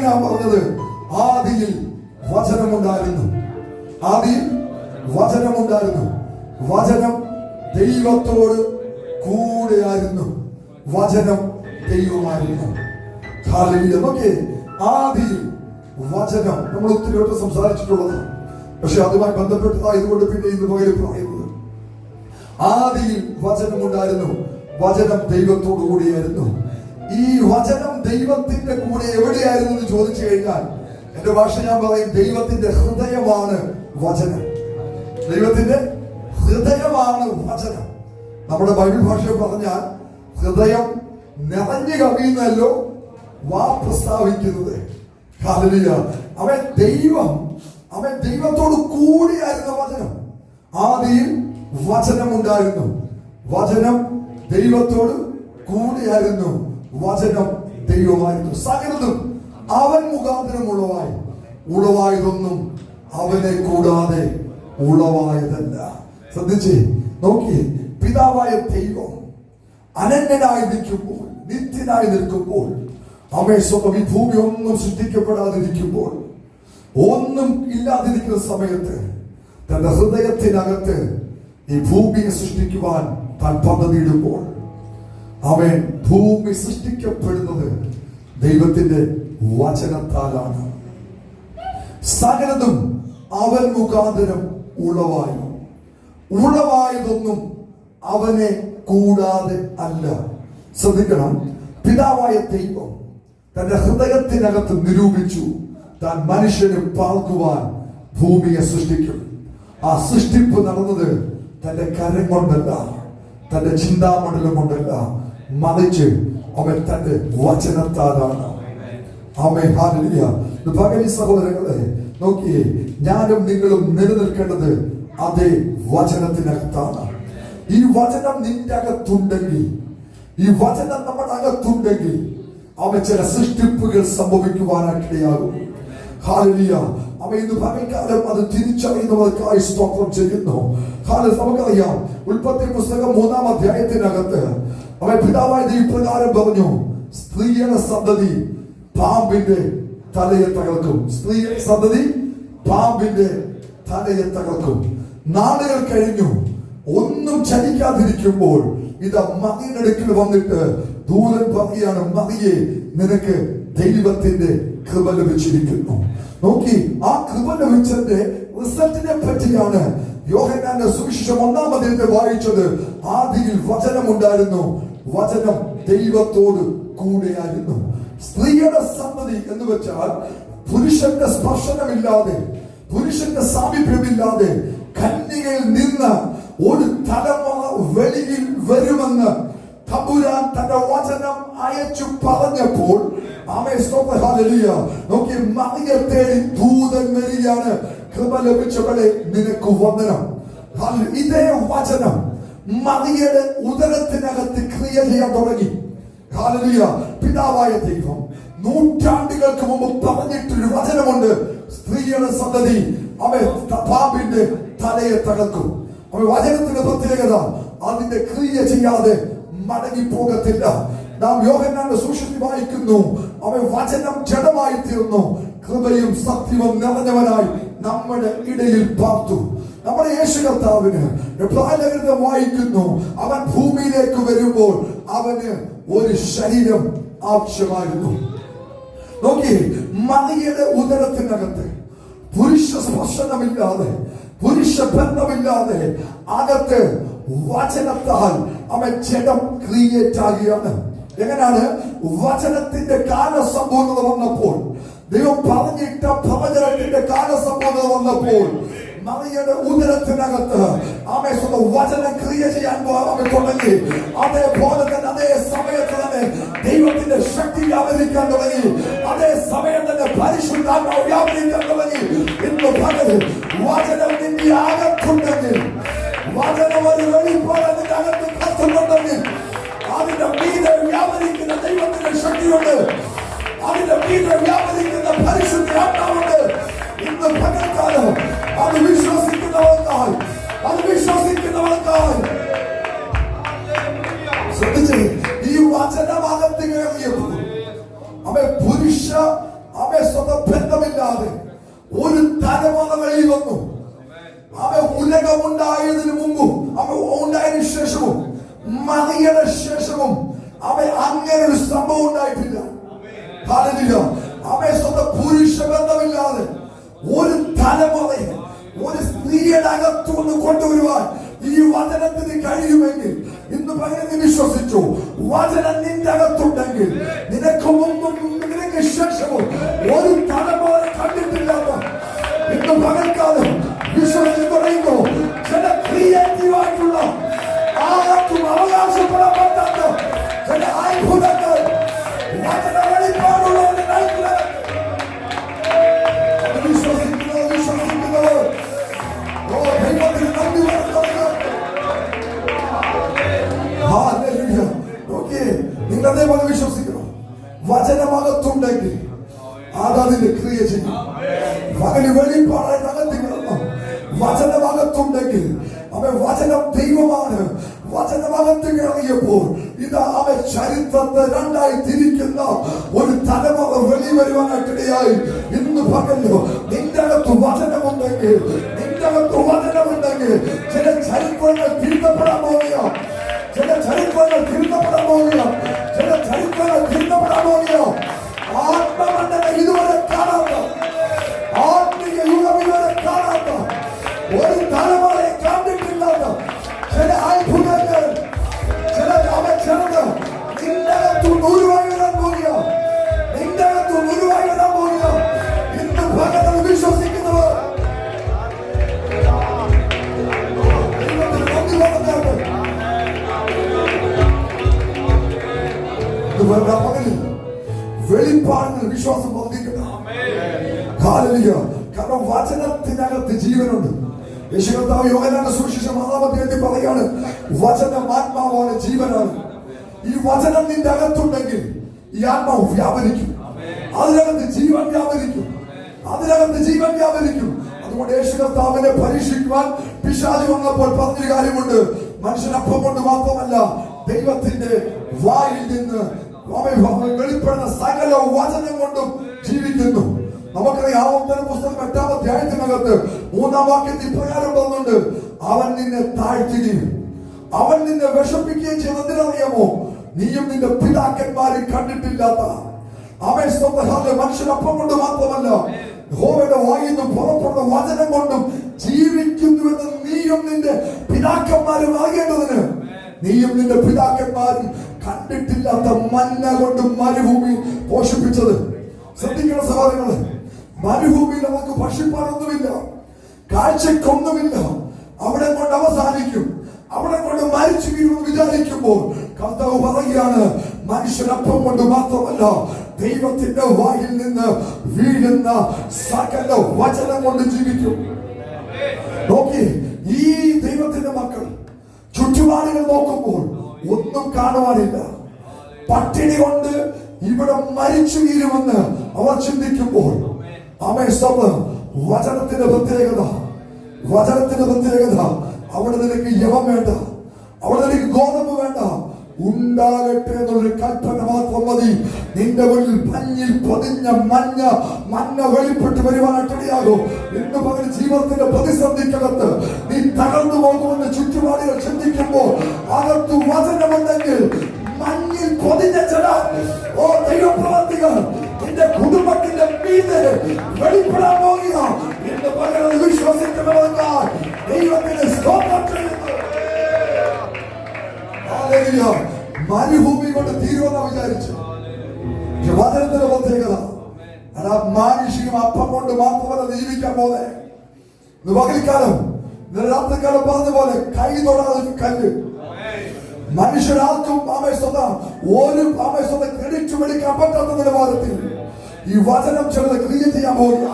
ഇങ്ങനെയാ പറഞ്ഞത്? ആദിയിൽ വചനമുണ്ടായിരുന്നു. ആദിയിൽ വചനമുണ്ടായിരുന്നു. വചനം ദൈവത്തോട് കൂടെയായിരുന്നു. വചനം ദൈവമായിരുന്നു. നോക്കിയേ ആദിയിൽ വചനം നമ്മൾ ഒത്തിരി വട്ടം സംസാരിച്ചിട്ടുള്ളത്. പക്ഷെ അതുമായി ബന്ധപ്പെട്ടതായതുകൊണ്ട് പിന്നെ ഇന്ന് പകരം പറയുന്നത്. ആദിയിൽ വചനമുണ്ടായിരുന്നു. വചനം ദൈവത്തോടു കൂടിയായിരുന്നു. ഈ വചനം ദൈവത്തിന്റെ കൂടെ എവിടെയായിരുന്നു എന്ന് ചോദിച്ചു കഴിഞ്ഞാൽ എന്റെ ഭാഷ ഞാൻ പറയും ദൈവത്തിന്റെ ഹൃദയമാണ് വചനം. ദൈവത്തിന്റെ ഹൃദയമാണ് വചനം. നമ്മുടെ ബൈബിൾ ഭാഷ പറഞ്ഞാൽ ഹൃദയം നിറഞ്ഞു കവിയുന്നല്ലോ വാ പ്രസ്താവിക്കുന്നത്. ഹല്ലേലൂയ. അവൻ ദൈവം അവൻ ദൈവത്തോട് കൂടിയായിരുന്ന വചനം. ആദ്യം വചനം ഉണ്ടായിരുന്നു വചനം ദൈവത്തോട് കൂടിയായിരുന്നു. വചനം ദൈവമായിരുന്നു. സകലതും അവൻ മുഖാന്തരം ഉളവായി ഉളവായതൊന്നും അവനെ കൂടാതെ ഉളവായതല്ല. ശ്രദ്ധിച്ചേ നോക്കി പിതാവായ ദൈവം അനന്യനായി നിൽക്കുമ്പോൾ നിത്യനായി നിൽക്കുമ്പോൾ അവയെ സ്വന്തം ഈ ഭൂമി ഒന്നും സൃഷ്ടിക്കപ്പെടാതിരിക്കുമ്പോൾ ഒന്നും ഇല്ലാതിരിക്കുന്ന സമയത്ത് തന്റെ ഹൃദയത്തിനകത്ത് ഈ ഭൂമിയെ സൃഷ്ടിക്കുവാൻ താൻ പദ്ധതിയിടുമ്പോൾ അവൻ ഭൂമി സൃഷ്ടിക്കപ്പെടുന്നത് ദൈവത്തിന്റെ വചനത്താലാണ്. സകലതും അവൻ മുഖാന്തരം ഉളവായി. ഉളവായതൊന്നും അവനെ കൂടാതെ അല്ല. ശ്രദ്ധിക്കണം പിതാവായ ദൈവം തന്റെ ഹൃദയത്തിനകത്ത് നിരൂപിച്ചു താൻ മനുഷ്യന് പാർക്കുവാൻ ഭൂമിയെ സൃഷ്ടിക്കും. ആ സൃഷ്ടിപ്പ് നടന്നത് തന്റെ കരം കൊണ്ടല്ല തന്റെ ചിന്താമണ്ഡലം കൊണ്ടല്ല മറിച്ച് അവൻ തന്റെ വചനത്താലാണ്. ആമേ ഹാലിയ ഭഗവി സഹോദരങ്ങളെ നോക്കിയേ ഞാനും നിങ്ങളും നിലനിൽക്കേണ്ടത് അതേ വചനത്തിനകത്താണ്. ഈ വചനം നിന്റെ അകത്തുണ്ടെങ്കിൽ ഈ വചനം നമ്മുടെ അകത്തുണ്ടെങ്കിൽ അവ ചില സൃഷ്ടിപ്പുകൾ സംഭവിക്കുവാനായിട്ടിടയാകും. ഹാലിയ അവ ഇന്ന് പകൽക്കാലം അത് തിരിച്ചറിയുന്നവർക്കായി സ്തോത്രം ചെയ്യുന്നു. ഹാല നമുക്കറിയാം ഉൽപ്പത്തി പുസ്തകം മൂന്നാം അധ്യായത്തിനകത്ത് അവൻ പിതാവായ ഇപ്രകാരം പറഞ്ഞു സ്ത്രീയുടെ സന്തതി പാമ്പിന്റെ തലയെ തകർക്കും. സ്ത്രീയുടെ സന്തതി പാമ്പിന്റെ തലയെ തകർക്കും. നാളുകൾ കഴിഞ്ഞു. ഒന്നും ചലിക്കാതിരിക്കുമ്പോൾ ഇത് അടുക്കൽ വന്നിട്ട് ദൂരൻ പറയുകയാണ് മതിയെ നിനക്ക് ദൈവത്തിന്റെ കൃപ ലഭിച്ചിരിക്കുന്നു. നോക്കി ആ കൃപ ലഭിച്ചതിന്റെ റിസൾട്ടിനെ പറ്റിയാണ് യോഹന്നാന്റെ സുവിശേഷം ഒന്നാമതിന്റെ വായിച്ചത്. ആദിയിൽ വചനമുണ്ടായിരുന്നു വചനം ദൈവത്തോട് കൂടെയായിരുന്നു. സ്ത്രീയുടെ സന്തതി എന്ന് വെച്ചാൽ പുരുഷന്റെ സ്പർശനമില്ലാതെ പുരുഷന്റെ സാമീപ്യമില്ലാതെ കന്യകയിൽ നിന്ന് ഒരു തലമുറ വെളിയിൽ വരുമെന്ന് തമ്പുരാൻ തന്റെ വചനം അയച്ചു പറഞ്ഞപ്പോൾ നോക്കി മറിയത്തെ തേടി ദൂതൻ കൃപ ലഭിച്ചവളെ നിനക്ക് വന്ദനം. ഇതേ വചനം മറിയുടെ ഉദരത്തിനകത്ത് ക്രിയ ചെയ്യാൻ തുടങ്ങി. പിതാവായ ദൈവം നൂറ്റാണ്ടുകൾക്ക് മുമ്പ് പറഞ്ഞിട്ടൊരു വചനമുണ്ട്. സ്ത്രീയുടെ സന്തതി അവൻ പാമ്പിന്റെ തലയെ തകർക്കും. അവൻ വചനത്തിന്റെ പ്രത്യേകത അതിന്റെ ക്രിയ ചെയ്യാതെ മടങ്ങി പോകത്തില്ല നാം യോഹന്നാന്റെ സൂക്ഷിച്ച് വായിക്കുന്നു അവൻ വചനം ജഡമായി തീർന്നു. കൃപയും സത്യവും നിറഞ്ഞവനായി നമ്മുടെ ഇടയിൽ പാർത്തു. നമ്മുടെ യേശു കർത്താവിന് എബ്രാഹിം വായിക്കുന്നു അവൻ ഭൂമിയിലേക്ക് വരുമ്പോൾ അവന് ഒരു ശരീരം ആവശ്യമായിരുന്നു. നോക്കി മറിയുടെ ഉദരത്തിനകത്ത് പുരുഷ സ്പർശനമില്ലാതെ പുരുഷ ബന്ധമില്ലാതെ അകത്ത് വചനത്താൽ അവൻ ജഡം ക്രിയേറ്റ് ആകുകയാണ് എങ്ങനെയാണ്? വചനത്തിന്റെ കാലസമ്പൂർണത വന്നപ്പോൾ ദൈവം പറഞ്ഞിട്ട പ്രവചനത്തിന്റെ കാലസമ്പൂർണത വന്നപ്പോൾ മറിയുടെ ഉദരത്തിനകത്ത് ആമേ സ്വന്തം വചനം ക്രിയ ചെയ്യാൻ അവൻ തുടങ്ങി. അതേപോലെ തന്നെ അതേ സമയത്ത് തന്നെ ദൈവത്തിന്റെ ശക്തി വ്യാപരിക്കാൻ തുടങ്ങി. അതേ സമയം തന്നെ പരിശുദ്ധാത്മാവ് വ്യാപരിക്കാൻ തുടങ്ങി. ഇന്ന് പകൽ വചനം നിന്റെ അകത്തുണ്ടെങ്കിൽ വചനം ഒരു വെളിപ്പാട് അതിന്റെ അകത്ത് കത്തുന്നുണ്ടെങ്കിൽ അതിന്റെ മീതെ വ്യാപരിക്കുന്ന ദൈവത്തിന്റെ ശക്തിയുണ്ട്. അതിന്റെ മീതെ വ്യാപരിക്കുന്ന പരിശുദ്ധ പകൽക്കാലം അത് വിശ്വസിക്കുന്നവർക്കായി അത് വിശ്വസിക്കുന്നവർക്കായി സ്ത്രീയുടെ അകത്തുനിന്ന് കൊണ്ടുവരുവാൻ ഈ വചനത്തിന് കഴിയുമെങ്കിൽ ഇന്ന് പകരം നീ വിശ്വസിച്ചു വചനം നിന്റെ അകത്തുണ്ടെങ്കിൽ നിനക്ക് മുമ്പും നിനക്ക് ശേഷവും ഒരു തലമുറ കണ്ടിട്ടില്ലാത്ത ഇന്ന് പകൽക്കാലം വിശ്വസിച്ച് പറയുന്നു ചില ക്രിയേറ്റീവ് ആയിട്ടുള്ള ആർക്കും അവകാശപ്പെടാൻ തലമുറ വെളിവരുവാനായിട്ടിടയായി ഇന്ന് പകല്ലോ നിന്റെ അകത്ത് വചനമുണ്ടെങ്കിൽ നിന്റെ അകത്ത് വചനമുണ്ടെങ്കിൽ ചില ചരിത്രങ്ങൾ തിരുത്തപ്പെടാൻ പോവുകയോ ചില ചരിത്രങ്ങൾ തിരുത്തപ്പെടാൻ പോവുകയോ ചില ചരിത്രങ്ങൾ തിരുത്തപ്പെടാൻ പോവുകയോ ആത്മമണ്ഡലം ഇതുവരെ കാണാത്ത ആത്മീയ യുഗം ഇതുവരെ കാണാത്ത ഒരു തലമുറയെ കണ്ടിട്ടില്ലാത്ത ചില അത്ഭുതങ്ങൾ ചില അവക്ഷണങ്ങൾ നിന്റെ അകത്തു വെളിപ്പാടിൽ വിശ്വാസം വർദ്ധിക്കണം ഹാലലിയ. കാരണം വചനത്തിനകത്ത് ജീവനുണ്ട്. യേശു കർത്താവ് യോഗനാന്റെ സുവിശേഷം ആറാമത്തെ പറയാണ് വചനം ആത്മാവാണ് ജീവനാണ്. ഈ വചനം നിന്റെ അകത്തുണ്ടെങ്കിൽ ഈ ആത്മാവ് വ്യാപരിക്കും. അതിനകത്ത് ജീവൻ വ്യാപരിക്കും. അതിനകത്ത് ജീവൻ വ്യാപരിക്കും. അതുകൊണ്ട് യേശു കർത്താവിനെ പരീക്ഷിക്കുവാൻ പിശാചി വന്നപ്പോൾ പറഞ്ഞൊരു കാര്യമുണ്ട്. മനുഷ്യനപ്പം കൊണ്ട് മാത്രമല്ല ദൈവത്തിന്റെ വായിൽ നിന്ന് വെളിപ്പെടുന്ന സകല വചനം കൊണ്ടും ജീവിക്കുന്നു. നമുക്കറിയാം ആവർത്തന പുസ്തകം എട്ടാം അധ്യായത്തിനകത്ത് മൂന്നാം വാക്യത്തിൽ ഇപ്രകാരം വന്നുണ്ട് അവൻ നിന്നെ താഴ്ത്തുകയും അവൻ നിന്നെ വിഷമിക്കുകയും ചെയ്തതിനറിയാമോ നീയും നിന്റെ പിതാക്കന്മാരും കണ്ടിട്ടില്ലാത്ത അവൻ സ്വന്തം മനുഷ്യനൊപ്പം കൊണ്ട് മാത്രമല്ല യഹോവയുടെ വായിൽ നിന്ന് പുറപ്പെടുന്ന വചനം കൊണ്ടും ജീവിക്കുന്നുവെന്ന് നീയും നിന്റെ പിതാക്കന്മാരും അറിയേണ്ടതിന്. നീയും നിന്റെ പിതാക്കന്മാരും കണ്ടിട്ടില്ലാത്ത മഞ്ഞ കൊണ്ട് മരുഭൂമി പോഷിപ്പിച്ചത്. ശ്രദ്ധിക്കണം സഹോദരങ്ങൾ. മരുഭൂമിയിൽ നമുക്ക് ഭക്ഷിപ്പാനൊന്നുമില്ല. കാഴ്ചക്കൊന്നുമില്ല അവിടെ കൊണ്ട് അവസാനിക്കും. അവിടെ കൊണ്ട് മരിച്ചു വീഴുമെന്ന് വിചാരിക്കുമ്പോൾ കർത്താവ് പറയുകയാണ് മനുഷ്യനൊപ്പം കൊണ്ട് മാത്രമല്ല ദൈവത്തിന്റെ വായിൽ നിന്ന് വീഴുന്ന സകല വചനം കൊണ്ട് ജീവിക്കും. നോക്കി ഈ ദൈവത്തിന്റെ മക്കൾ ചുറ്റുപാടുകൾ നോക്കുമ്പോൾ ഒന്നും കാണുവാനില്ല. പട്ടിണി കൊണ്ട് ഇവിടെ മരിച്ചു വീരുമെന്ന് അവർ ചിന്തിക്കുമ്പോൾ വചനത്തിന്റെ പ്രത്യേകത വചനത്തിന്റെ പ്രത്യേകത അവിടെ നിനക്ക് യവം വേണ്ട അവിടെ നിനക്ക് ഗോതമ്പ് വേണ്ട ഉണ്ടാകട്ടെ എന്നുള്ളൊരു കൽപ്പന മാത്രം മതി. നിന്റെ ഉള്ളിൽ പഞ്ഞിൽ പൊതിഞ്ഞ മഞ്ഞ മഞ്ഞ വെളിപ്പെട്ട് വരുവാനായിട്ടിടയാകും ഇന്ന് പകൽ ജീവിതത്തിന്റെ പ്രതിസന്ധിക്കകത്ത് നീ തകർന്നു പോകുമെന്ന് ചുറ്റുപാടുകൾ ചിന്തിക്കുമ്പോൾ അകത്തു വചനമുണ്ടെങ്കിൽ മഞ്ഞിൽ പൊതിഞ്ഞ ചില. ഓ ദൈവപ്രവർത്തികൾ നിന്റെ കുടുംബത്തിന്റെ മീതെ വെളിപ്പെടാൻ പോകുക. എന്ന് പകരം വിശ്വസിക്കണമെന്നാൽ ദൈവത്തിന് സ്തോത്രം ചെയ്യുന്നു. ഹല്ലേലൂയ. മരുഭൂമി കൊണ്ട് തീരുമെന്ന വിചാരിച്ചു. വചനത്തിന്റെ പ്രത്യേകത. അതാ മാനുഷികം അപ്പം കൊണ്ട് മാത്രമല്ല ജീവിക്കാൻ പോലെ പകൽക്കാലം രാത്രിക്കാലം പറഞ്ഞ പോലെ കൈ തൊടാതെ കല്ല്. മനുഷ്യരാർക്കും ആമേശ്വത ഒരു ആമേശ്വത ക്രെഡിറ്റ് മേടിക്കാൻ പറ്റാത്ത നിലവാരത്തിൽ ഈ വചനം ചെറുത് ക്രിയ ചെയ്യാൻ പോവുക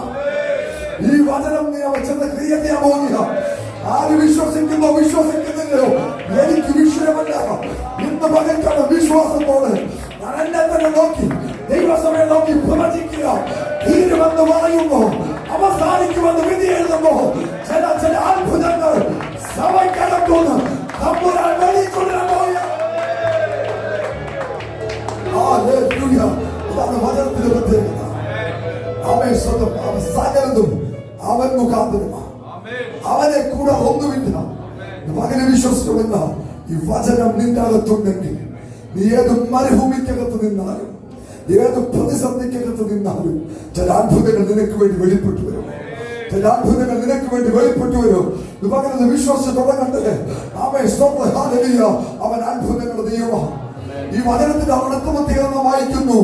ഈ വചനം ചിലത് ക്രിയ ചെയ്യാൻ പോവുക ആര് വിശ്വസിക്കുന്നു വിശ്വസിക്കുന്നില്ലയോ? എനിക്ക് വിഷയമല്ല ഇന്ന് പകൽക്കാണ് വിശ്വാസത്തോട് ഞാൻ എന്നെ തന്നെ നോക്കി ദൈവസമയം നോക്കി പ്രവചിക്കുക തീരുമെന്ന് പറയുമ്പോ അവസാനിക്കുമെന്ന് വിധി എഴുതുമ്പോ ചില ചില അത്ഭുതങ്ങൾ സഭയ്ക്കകത്തുനിന്ന് തമ്പുരാൻ വെളിക്കൊണ്ടിരാൻ Hallelujah. ഇതാണ് വചനത്തിന്റെ പ്രത്യേകത. അവൻ സ്വന്തം അവൻ സകലതും അവൻ മുഖാന്തരമാണ് അവനെ കൂടെ ഒന്നുമില്ല. തുടങ്ങുക ഈ വചനം നിന്റെ അകത്തുണ്ടെങ്കിൽ നീ ഏത് മരുഭൂമിക്കകത്ത് നിന്നാലും ഏത് പ്രതിസന്ധിക്കകത്ത് നിന്നാലും ചില അത്ഭുതങ്ങൾ നിനക്ക് വേണ്ടി വെളിപ്പെട്ടു വരും. ചില അത്ഭുതങ്ങൾ നിനക്ക് വേണ്ടി വെളിപ്പെട്ടു വരും. പകരുന്ന വിശ്വസിച്ച് തുടങ്ങണ്ടേ അവൻ അവൻ അത്ഭുതങ്ങൾ ദൈവമാണ് ഈ വചനത്തിന്റെ അവിടത്തുമ തീർന്ന് വായിക്കുന്നു.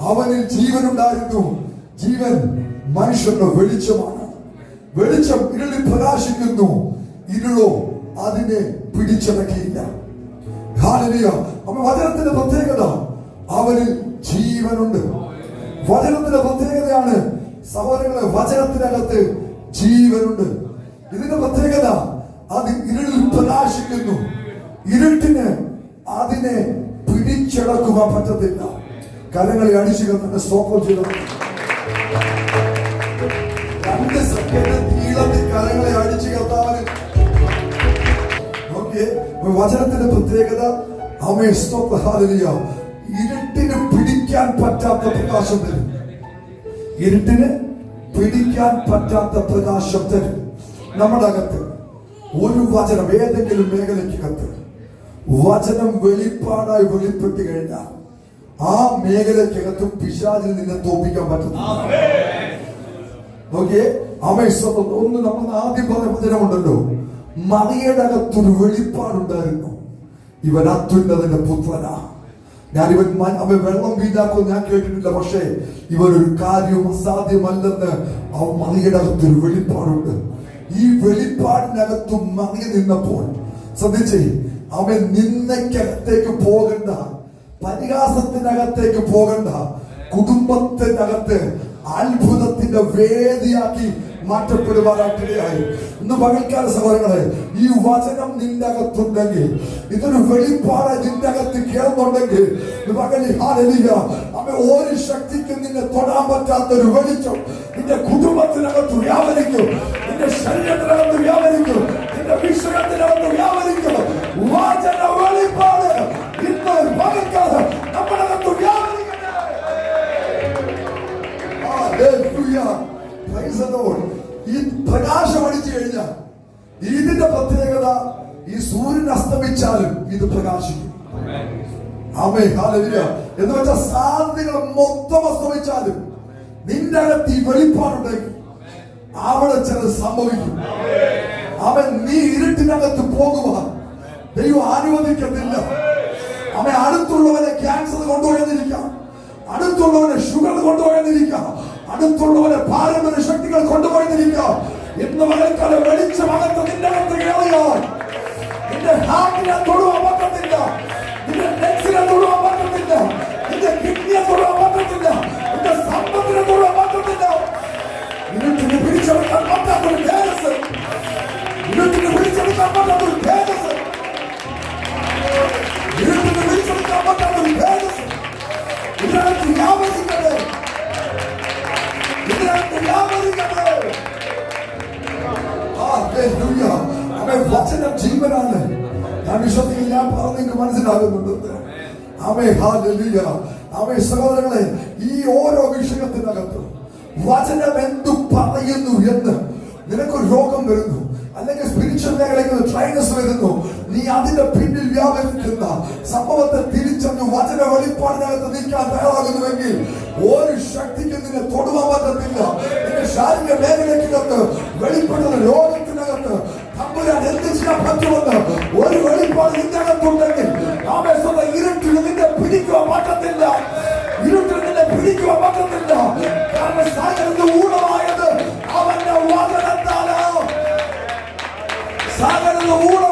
അവനിൽ ജീവനുണ്ടായിരുന്നു. ജീവൻ മനുഷ്യന്റെ വെളിച്ചമാണ്. വെളിച്ചം ഇരുളിൽ പ്രകാശിക്കുന്നു. ഇരുളോ അതിനെ പിടിച്ചടക്കിയില്ല. വചനത്തിന്റെ പ്രത്യേകത അവനിൽ ജീവനുണ്ട്. വചനത്തിന്റെ പ്രത്യേകതയാണ് സഹോദരങ്ങളെ വചനത്തിനകത്ത് ജീവനുണ്ട്. ഇതിന്റെ പ്രത്യേകത അത് ഇരുളിൽ പ്രകാശിക്കുന്നു. ഇരുട്ടിന് അതിനെ പിടിച്ചടക്കുവാൻ പറ്റത്തില്ല. കരങ്ങളെ അടിച്ചു തന്നെ സ്വപ്നം ചെയ്തത് വചനത്തിന്റെ പ്രത്യേകത ഇരുട്ടിന് പിടിക്കാൻ പറ്റാത്ത പ്രകാശം തരും. ഇരുട്ടിന് പിടിക്കാൻ പറ്റാത്ത പ്രകാശം തരും. നമ്മുടെ അകത്ത് ഒരു വചനം ഏതെങ്കിലും മേഖലയ്ക്കകത്ത് വചനം വെളിപ്പാടായി വെളിപ്പെട്ട് കഴിഞ്ഞാൽ ആ മേഖലയ്ക്കകത്ത് പിശാചിൽ നിന്നെ തോപ്പിക്കാൻ പറ്റുന്നു നോക്കിയേ അമേശ്വരം ഒന്ന് നമ്മൾ ആദ്യം പറഞ്ഞ വചനമുണ്ടല്ലോ. മറിയുടെ അകത്തൊരു വെളിപ്പാടുണ്ടായിരുന്നു. ഇവൻ അത്യുന്നതിന്റെ പുത്രനാ. ഞാൻ ഇവൻ അവൻ വെള്ളം വീണ്ടാക്കും ഞാൻ കേട്ടിട്ടില്ല പക്ഷേ ഇവൻ ഒരു കാര്യവും അസാധ്യമല്ലെന്ന് അവൻ മറിയുടെ അകത്തൊരു വെളിപ്പാടുണ്ട്. ഈ വെളിപ്പാടിനകത്തും മറിയ നിന്നപ്പോൾ ശ്രദ്ധിച്ചേ അവൻ നിന്നയ്ക്കകത്തേക്ക് പോകണ്ട പരിഹാസത്തിനകത്തേക്ക് പോകണ്ട കുടുംബത്തിനകത്ത് അത്ഭുതത്തിന്റെ വേദിയാക്കി മാറ്റപ്പെടുവാനായിട്ടിടയായി. ഇന്ന് പകൽക്കാല സഹോദരങ്ങളെ ഈ വചനം നിന്റെ അകത്തുണ്ടെങ്കിൽ ഇതൊരു വെളിപ്പാട് നിന്റെ അകത്ത് കേൾന്നുണ്ടെങ്കിൽ പകലിൽ ഹാലലിയ അവ ഒരു ശക്തിക്കും നിന്നെ തൊടാൻ പറ്റാത്ത ഒരു വെളിച്ചം നിന്റെ കുടുംബത്തിനകത്ത് വ്യാപരിക്കും. നിന്റെ ശരീരത്തിനകത്ത് വ്യാപരിക്കും. നിന്റെ വിഷയത്തിനകത്ത് വ്യാപരിക്കും. വചന വെളിപ്പാട് ഇന്ന് പകൽക്കാല നമ്മുടെ അകത്ത് വ്യാപരിക്കട്ടെ. Hallelujah. Praise the Lord. ഈ പ്രകാശം അടിച്ചു കഴിഞ്ഞാൽ ഇതിന്റെ പ്രത്യേകത ഈ സൂര്യൻ അസ്തമിച്ചാലും ഇത് പ്രകാശിക്കും. ആമേ കാലവില എന്ന് വെച്ചാൽ സാധ്യതകൾ മൊത്തം അസ്തമിച്ചാലും നിന്റെ അകത്ത് ഈ വെളിപ്പാടുണ്ടെങ്കിൽ അവിടെ ചിലത് സംഭവിക്കും. അവൻ നീ ഇരുട്ടിനകത്ത് പോകുക ദൈവം അനുവദിക്കത്തില്ല. അവൻ അടുത്തുള്ളവനെ ക്യാൻസർ കൊണ്ടുപോയെന്നിരിക്കാം അടുത്തുള്ളവനെ ഷുഗർ കൊണ്ടുപോയെന്നിരിക്കാം അടുത്തുള്ളവനെ പാരമ്പര്യ ശക്തികൾ കൊണ്ടുപോയെന്നിരിക്കാം ഇന്ന് വരക്കാല വെളിച്ചമകത്ത് നിന്റെ അകത്ത് കയറിയാൽ നിന്റെ ഹാർട്ടിനെ തൊടുവാൻ പറ്റത്തില്ല. നിന്റെ ലെഗ്സിനെ തൊടുവാൻ പറ്റത്തില്ല. നിന്റെ കിഡ്നിയെ തൊടുവാൻ പറ്റത്തില്ല. നിന്റെ സമ്പത്തിനെ തൊടുവാൻ പറ്റത്തില്ല. ഇരുട്ടിന് പിടിച്ചെടുക്കാൻ പറ്റാത്തൊരു തേജസ് ഇരുട്ടിന് പിടിച്ചെടുക്കാൻ പറ്റാത്തൊരു തേജസ് ഇരുട്ടിന് പിടിച്ചെടുക്കാൻ പറ്റാത്തൊരു തേജസ് ഇതിനകത്ത് വ്യാപരിക്കട്ടെ വചനം ജീവനാണ്. ഞാൻ വിശ്വസിക്കുന്ന ഞാൻ പറഞ്ഞ നിങ്ങൾക്ക് മനസ്സിലാകുന്നുണ്ട്. അവേ ഹാലലിയ അവേ സഹോദരങ്ങളെ ഈ ഓരോ വിഷയത്തിനകത്ത് വചനം എന്തു പറയുന്നു എന്ന് നിനക്കൊരു രോഗം വരുന്നു. അല്ലെങ്കിൽ സ്പിരിച്വൽ മേഖലയ്ക്ക് ട്രൈനസ് വരുന്നു. നീ അതിന്റെ പിന്നിൽ വ്യാപരിക്കുന്ന സംഭവത്തെ തിരിച്ചറിഞ്ഞു വചന വെളിപ്പാടിനകത്ത് നിൽക്കാൻ തയ്യാറാകുന്നുവെങ്കിൽ ഒരു ശക്തിക്കും നിന്നെ തൊടുവാൻ പറ്റത്തില്ല. നിന്റെ ശാരീരിക മേഖലയ്ക്കകത്ത് വെളിപ്പെടുന്ന ലോകത്തിനകത്ത് ഒരു വെളിപ്പാട് നിന്റെ അകത്തുണ്ടെങ്കിൽ ആമേശ്വര ഇരുട്ടിൽ നിന്നെ കാരണം സാഗരന്റെ ഊടമായത് അവന്റെ വചനത്താലാണ്. സാഗരന്റെ ഊടം